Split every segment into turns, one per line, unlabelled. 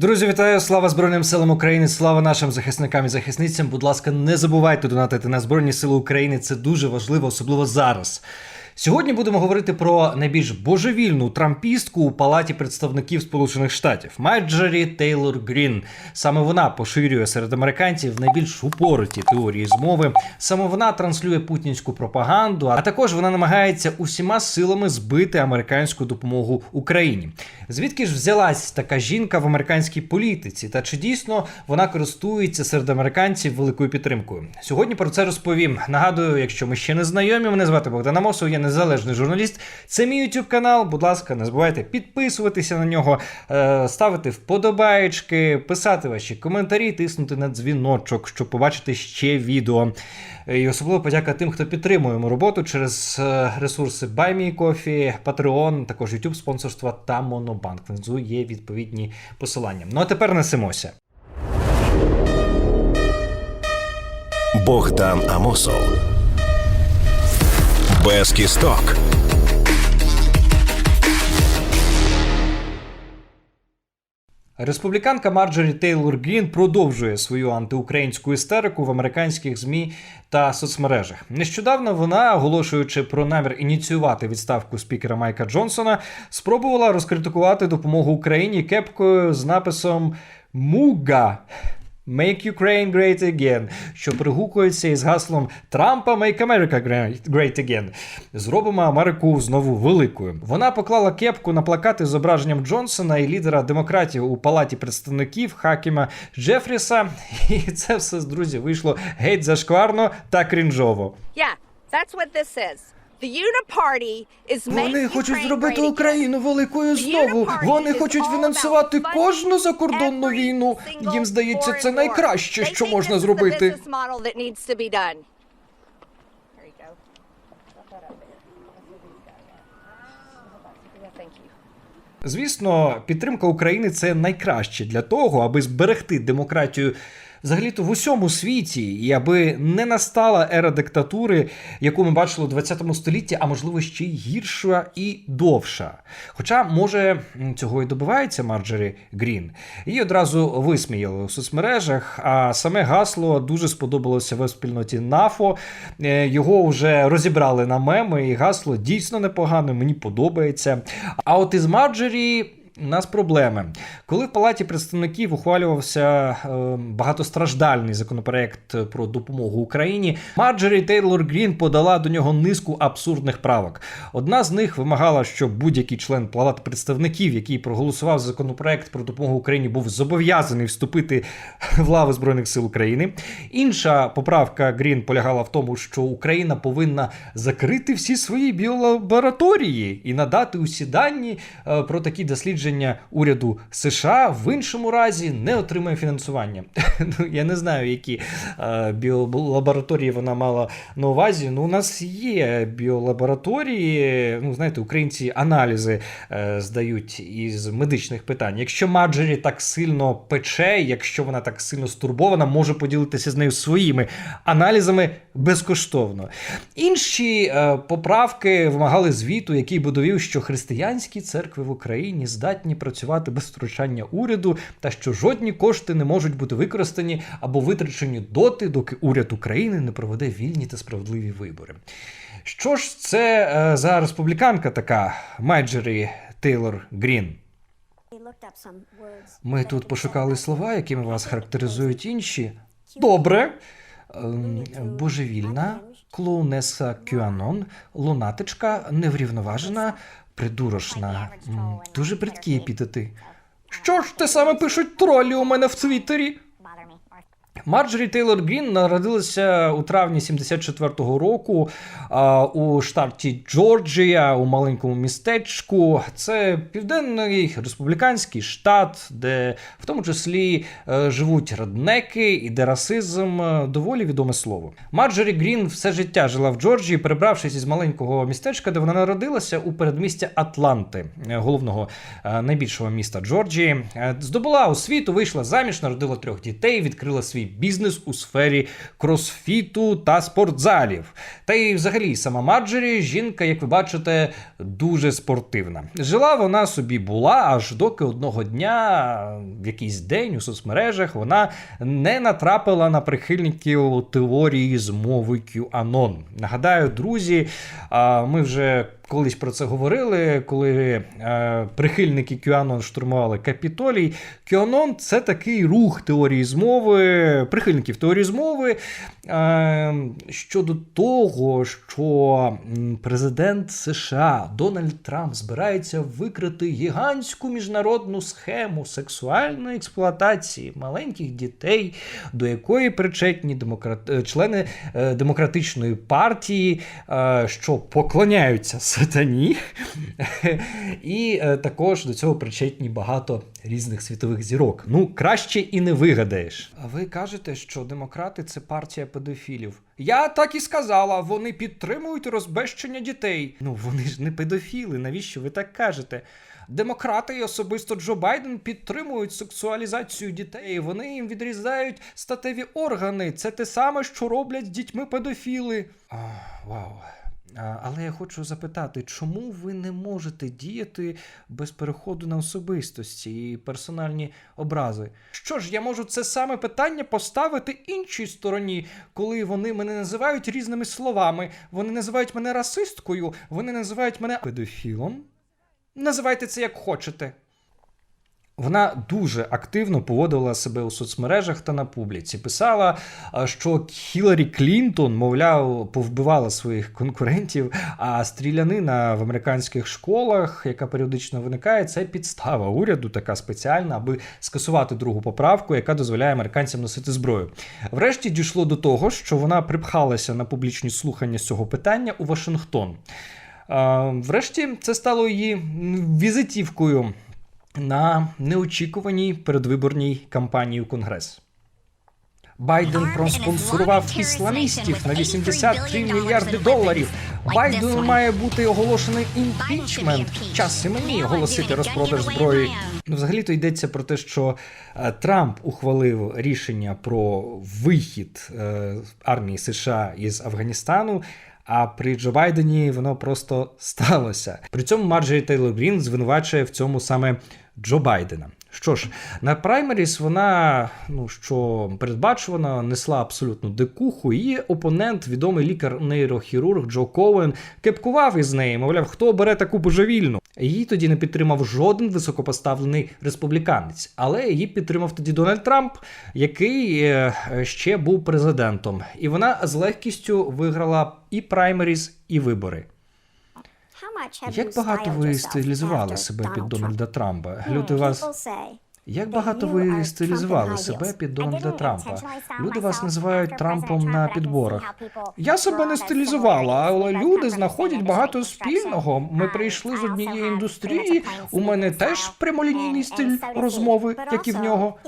Друзі, вітаю! Слава Збройним силам України! Слава нашим захисникам і захисницям! Будь ласка, не забувайте донатити на Збройні Сили України. Це дуже важливо, особливо зараз. Сьогодні будемо говорити про найбільш божевільну трампістку у палаті представників Сполучених Штатів Майджорі Тейлор Грін. Саме вона поширює серед американців найбільш упороті теорії змови. Саме вона транслює путінську пропаганду, а також вона намагається усіма силами збити американську допомогу Україні. Звідки ж взялась така жінка в американській політиці? Та чи дійсно вона користується серед американців великою підтримкою? Сьогодні про це розповім. Нагадую, якщо ми ще не знайомі, мене звати Богдан Амосов, я незалежний журналіст. Це мій YouTube канал. Будь ласка, не забувайте підписуватися на нього, е, ставити вподобаєчки, писати ваші коментарі, тиснути на дзвіночок, щоб побачити ще відео. І особливо подяка тим, хто підтримує мою роботу через е, ресурси BuyMeCoffee, Patreon, також YouTube спонсорства та Монобанк. Внизу є відповідні посилання. Ну а тепер несемося.
Богдан Амосов. Без кісток.
Республіканка Марджорі Тейлор Грін продовжує свою антиукраїнську істерику в американських змі та соцмережах. Нещодавно вона, оголошуючи про намір ініціювати відставку спікера Майка Джонсона, спробувала розкритикувати допомогу Україні кепкою з написом Муга. Make Ukraine Great Again, що пригукується із гаслом Трампа Make America Great Again. Зробимо Америку знову великою. Вона поклала кепку на плакати з зображенням Джонсона і лідера демократів у палаті представників Хакіма Джефріса. І це все, друзі, вийшло геть зашкварно та крінжово.
Yeah, that's what this is.
Вони хочуть зробити. Україну великою знову. Вони хочуть фінансувати кожну закордонну війну. Їм здається, це найкраще, що можна зробити. Звісно, підтримка України це найкраще для того, аби зберегти демократію взагалі-то в усьому світі, і аби не настала ера диктатури, яку ми бачили у 20 столітті, а можливо ще й гірша і довша. Хоча, може, цього і добивається Марджорі Грін. Її одразу висміяли у соцмережах, а саме гасло дуже сподобалося в спільноті НАФО. Е, Його вже розібрали на меми, і гасло дійсно непогане, мені подобається. А от із Марджорі. У нас проблеми. Коли в Палаті представників ухвалювався е, багатостраждальний законопроект про допомогу Україні, Марджорі Тейлор Грін подала до нього низку абсурдних правок. Одна з них вимагала, щоб будь-який член Палати представників, який проголосував за законопроект про допомогу Україні, був зобов'язаний вступити в лави Збройних сил України. Інша поправка Грін полягала в тому, що Україна повинна закрити всі свої біолабораторії і надати усі дані е, про такі дослідження уряду США. В іншому разі не отримає фінансування. Ну я не знаю, які е, біолабораторії вона мала на увазі. Ну, у нас є біолабораторії. Ну, знаєте, українці аналізи е, здають із медичних питань. Якщо Маджорі так сильно пече, якщо вона так сильно стурбована, може поділитися з нею своїми аналізами безкоштовно. Інші е, поправки вимагали звіту, який би довів, що християнські церкви в Україні здатні працювати без втручання уряду, та що жодні кошти не можуть бути використані або витрачені доти, доки уряд України не проведе вільні та справедливі вибори. Що ж це е, за республіканка така Майджорі Тейлор Грін? Ми тут пошукали слова, якими вас характеризують інші. Добре. Ем, Божевільна, клоунеса Кюанон, лунатичка, неврівноважена, придурошна. Дуже бридкі епітети. Що ж те саме пишуть тролі у мене в Твіттері? Марджорі Тейлор Грін народилася у травні 74-го року а, у штаті Джорджія у маленькому містечку. Це південний республіканський штат, де в тому числі е, живуть роднеки і де расизм е, доволі відоме слово. Марджорі Грін все життя жила в Джорджії, перебравшись із маленького містечка, де вона народилася у передмістя Атланти, е, головного найбільшого міста Джорджії. Здобула освіту, вийшла заміж, народила трьох дітей, відкрила свій бізнес у сфері кросфіту та спортзалів. Та й взагалі сама Марджорі, жінка, як ви бачите, дуже спортивна. Жила вона собі була, аж доки одного дня, в якийсь день у соцмережах, вона не натрапила на прихильників теорії змови QAnon. Нагадаю, друзі, ми вже колись про це говорили, коли е, прихильники QAnon штурмували Капітолій. QAnon – це такий рух теорії змови, прихильників теорії змови е, щодо того, що президент США Дональд Трамп збирається викрити гігантську міжнародну схему сексуальної експлуатації маленьких дітей, до якої причетні демократ... члени е, демократичної партії, е, що поклоняються сатані, і е, також до цього причетні багато різних світових зірок. Ну, краще і не вигадаєш. А ви кажете, що демократи це партія педофілів. Я так і сказала, вони підтримують розбещення дітей. Ну вони ж не педофіли. Навіщо ви так кажете? Демократи і особисто Джо Байден підтримують сексуалізацію дітей. Вони їм відрізають статеві органи. Це те саме, що роблять з дітьми педофіли. А, вау. Але я хочу запитати, чому ви не можете діяти без переходу на особистості і персональні образи? Що ж, я можу це саме питання поставити іншій стороні, коли вони мене називають різними словами. Вони називають мене расисткою, вони називають мене педофілом. Називайте це як хочете. Вона дуже активно поводила себе у соцмережах та на публіці. Писала, що Хіларі Клінтон, мовляв, повбивала своїх конкурентів, а стрілянина в американських школах, яка періодично виникає, це підстава уряду, така спеціальна, аби скасувати другу поправку, яка дозволяє американцям носити зброю. Врешті дійшло до того, що вона припхалася на публічні слухання з цього питання у Вашингтон. Врешті це стало її візитівкою на неочікуваній передвиборній кампанії у Конгрес. Байден проспонсорував ісламістів на 83 мільярди доларів. Байдену має бути оголошений імпічмент. Час і мені оголосити розпродаж зброї. Ну, взагалі-то йдеться про те, що е, Трамп ухвалив рішення про вихід е, армії США із Афганістану. А при Джо Байдені воно просто сталося. При цьому Марджорі Тейлор Грін звинувачує в цьому саме Джо Байдена. Що ж, на праймеріс вона, ну що передбачувано, несла абсолютно дикуху. Її опонент, відомий лікар-нейрохірург Джо Коуен, кепкував із неї, мовляв, хто бере таку божевільну. Її тоді не підтримав жоден високопоставлений республіканець, але її підтримав тоді Дональд Трамп, який е, ще був президентом. І вона з легкістю виграла і праймеріс, і вибори. Як багато ви стилізували себе під Дональда Трампа? Люди вас як багато ви стилізували себе під Дональда Трампа? Люди вас називають Трампом на підборах. Я себе не стилізувала, але люди знаходять багато спільного. Ми прийшли з однієї індустрії. У мене теж прямолінійний стиль розмови, як і в нього.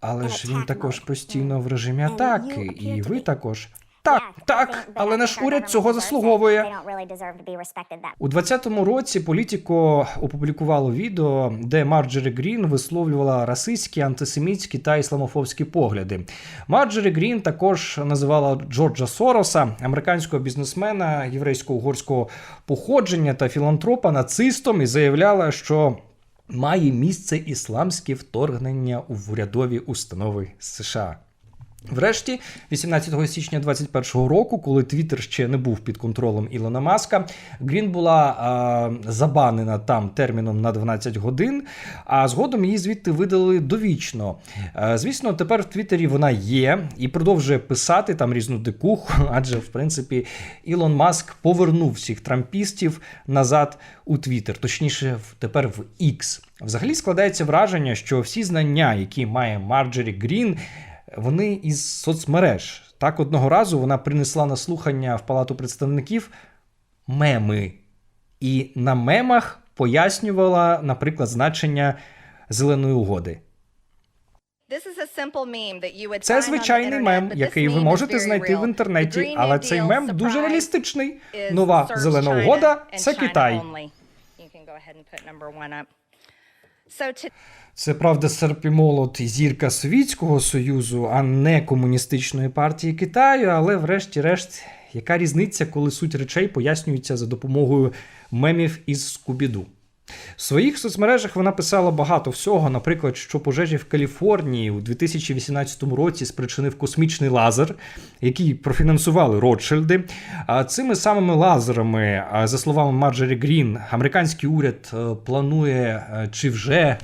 Але ж він також постійно в режимі атаки, і ви також. Так, так, але наш уряд цього заслуговує. У 2020 році Політіко опублікувало відео, де Марджері Грін висловлювала расистські, антисемітські та ісламофобські погляди. Марджері Грін також називала Джорджа Сороса, американського бізнесмена єврейсько-угорського походження та філантропа нацистом і заявляла, що має місце ісламське вторгнення у урядові установи США. Врешті, 18 січня 2021 року, коли Твіттер ще не був під контролем Ілона Маска, Грін була а, забанена там терміном на 12 годин, а згодом її звідти видали довічно. А, звісно, тепер в Твіттері вона є і продовжує писати там різну дикуху, адже в принципі Ілон Маск повернув всіх трампістів назад у Твіттер, точніше, тепер в X. Взагалі складається враження, що всі знання, які має Марджері Грін, вони із соцмереж. Так, одного разу вона принесла на слухання в Палату представників меми. І на мемах пояснювала, наприклад, значення зеленої угоди. Це звичайний мем, який ви можете знайти в інтернеті, але цей мем дуже реалістичний. Нова зелена угода це Китай. Це правда серп і молот зірка Совітського Союзу, а не комуністичної партії Китаю. Але, врешті-решт, яка різниця, коли суть речей пояснюється за допомогою мемів із Скубіду? В своїх соцмережах вона писала багато всього, наприклад, що пожежі в Каліфорнії у 2018 році спричинив космічний лазер, який профінансували Ротшильди. А цими самими лазерами, за словами Марджорі Грін, американський уряд е, планує е, чи вже е,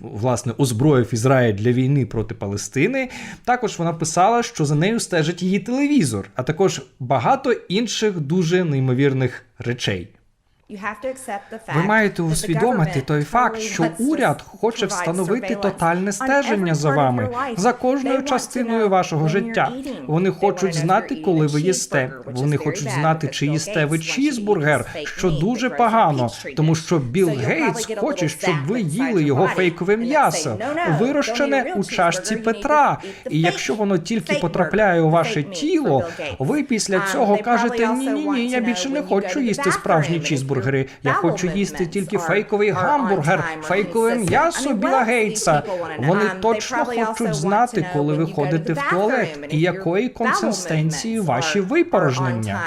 власне озброїв Ізраїль для війни проти Палестини. Також вона писала, що за нею стежить її телевізор, а також багато інших дуже неймовірних речей. Ви маєте усвідомити той факт, що уряд хоче встановити тотальне стеження за вами, за кожною частиною вашого життя. Вони хочуть знати, коли ви їсте. Вони хочуть знати, чи їсте ви чізбургер, що дуже погано, тому що Білл Гейтс хоче, щоб ви їли його фейкове м'ясо, вирощене у чашці Петра. І якщо воно тільки потрапляє у ваше тіло, ви після цього кажете: ні, ні, ні, я більше не хочу їсти справжні чізбургери. Я хочу їсти тільки фейковий гамбургер, фейкове м'ясо Біла Гейтса. Вони точно хочуть знати, коли ви ходите в туалет, і якої консистенції ваші випорожнення.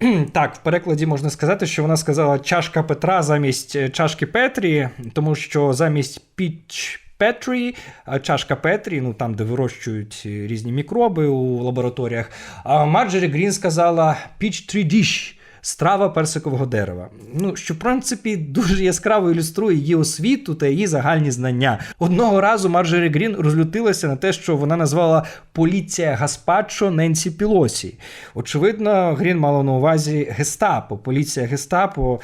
Так, в перекладі можна сказати, що вона сказала чашка Петра замість е, чашки Петрі, тому що замість піч. Петрі, чашка Петрі, ну там, де вирощують е, різні мікроби у лабораторіях. А Марджорі Грін сказала Peach Tree страва персикового дерева. Ну, що, в принципі, дуже яскраво ілюструє її освіту та її загальні знання. Одного разу Марджорі Грін розлютилася на те, що вона назвала поліція Гаспачо Ненсі Пілосі. Очевидно, Грін мала на увазі гестапо, поліція гестапо.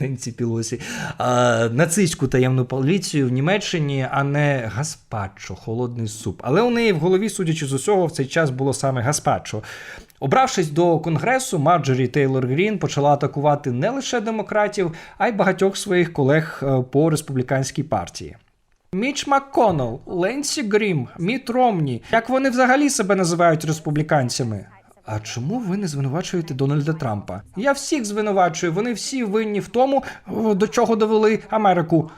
Ненсі Пілосі, а, нацистську таємну поліцію в Німеччині, а не гаспачо, холодний суп. Але у неї в голові, судячи з усього, в цей час було саме гаспачо. Обравшись до конгресу, Марджорі Тейлор Грін почала атакувати не лише демократів, а й багатьох своїх колег е, по республіканській партії. Міч МакКоннелл, Ленсі Грім, Міт Ромні. Як вони взагалі себе називають республіканцями? А чому ви не звинувачуєте Дональда Трампа? Я всіх звинувачую, вони всі винні в тому, до чого довели Америку.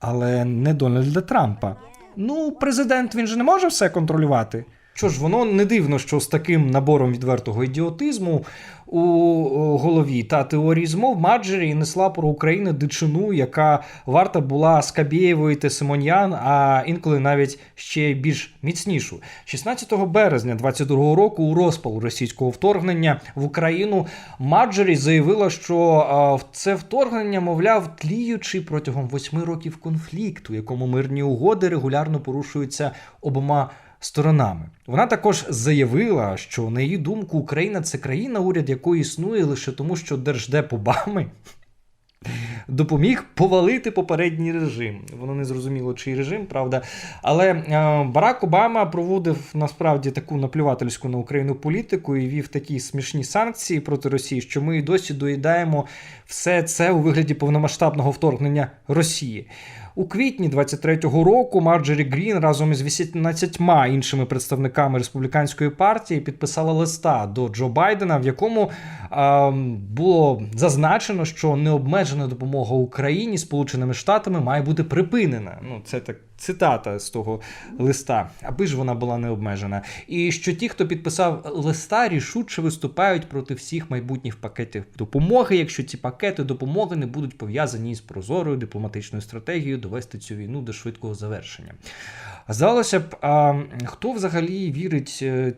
Але не Дональда Трампа. Ну, президент він же не може все контролювати. Що ж, воно не дивно, що з таким набором відвертого ідіотизму у голові та теорії змов Маджері несла про Україну дичину, яка варта була Скабєєвої та Симоньян, а інколи навіть ще більш міцнішу. 16 березня 22 року, у розпал російського вторгнення в Україну, Маджері заявила, що це вторгнення, мовляв, тліючи протягом восьми років конфлікту, якому мирні угоди регулярно порушуються обома сторонами. Вона також заявила, що на її думку Україна це країна, уряд якої існує лише тому, що держдеп Обами допоміг повалити попередній режим. Воно не зрозуміло, чий режим, правда. Але е, Барак Обама проводив насправді таку наплювательську на Україну політику і вів такі смішні санкції проти Росії, що ми і досі доїдаємо все це у вигляді повномасштабного вторгнення Росії. У квітні 23-го року Марджорі Грін разом із 18 іншими представниками республіканської партії підписала листа до Джо Байдена, в якому е, було зазначено, що необмежена допомога Україні Сполученими Штатами має бути припинена. Ну, це так цитата з того листа, аби ж вона була не обмежена. І що ті, хто підписав листа, рішуче виступають проти всіх майбутніх пакетів допомоги, якщо ці пакети допомоги не будуть пов'язані з прозорою дипломатичною стратегією довести цю війну до швидкого завершення. Здалося б, а хто взагалі вірить е,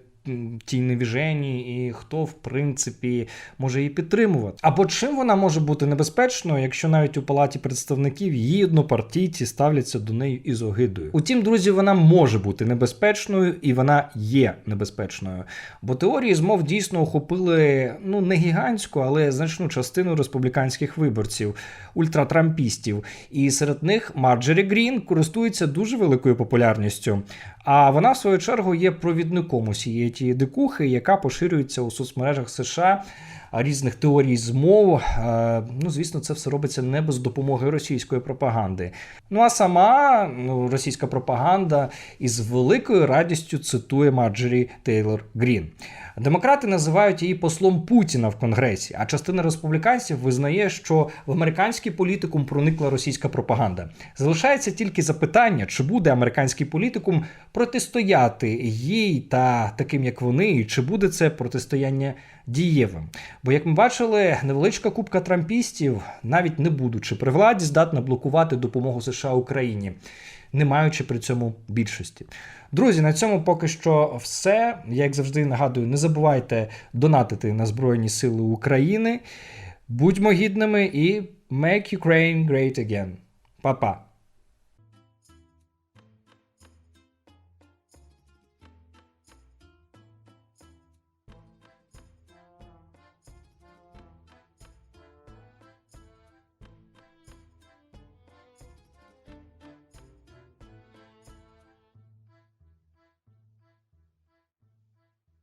тій невіжені, і хто, в принципі, може її підтримувати? Або чим вона може бути небезпечною, якщо навіть у палаті представників її однопартійці ставляться до неї із огидою? Утім, друзі, вона може бути небезпечною, і вона є небезпечною. Бо теорії змов дійсно охопили ну не гігантську, але значну частину республіканських виборців, ультратрампістів. І серед них Марджорі Грін користується дуже великою популярністю. А вона, в свою чергу, є провідником усієї тієї дикухи, яка поширюється у соцмережах США. Різних теорій змов, ну звісно, це все робиться не без допомоги російської пропаганди. Ну а сама ну, російська пропаганда із великою радістю цитує Марджорі Тейлор Грін. Демократи називають її послом Путіна в Конгресі, а частина республіканців визнає, що в американський політикум проникла російська пропаганда. Залишається тільки запитання, чи буде американський політикум протистояти їй та таким, як вони, і чи буде це протистояння дієвим. Бо, як ми бачили, невеличка купка трампістів, навіть не будучи при владі, здатна блокувати допомогу США Україні, не маючи при цьому більшості. Друзі, на цьому поки що все. Я, як завжди, нагадую, не забувайте донатити на Збройні Сили України. Будьмо гідними і make Ukraine great again. Па-па!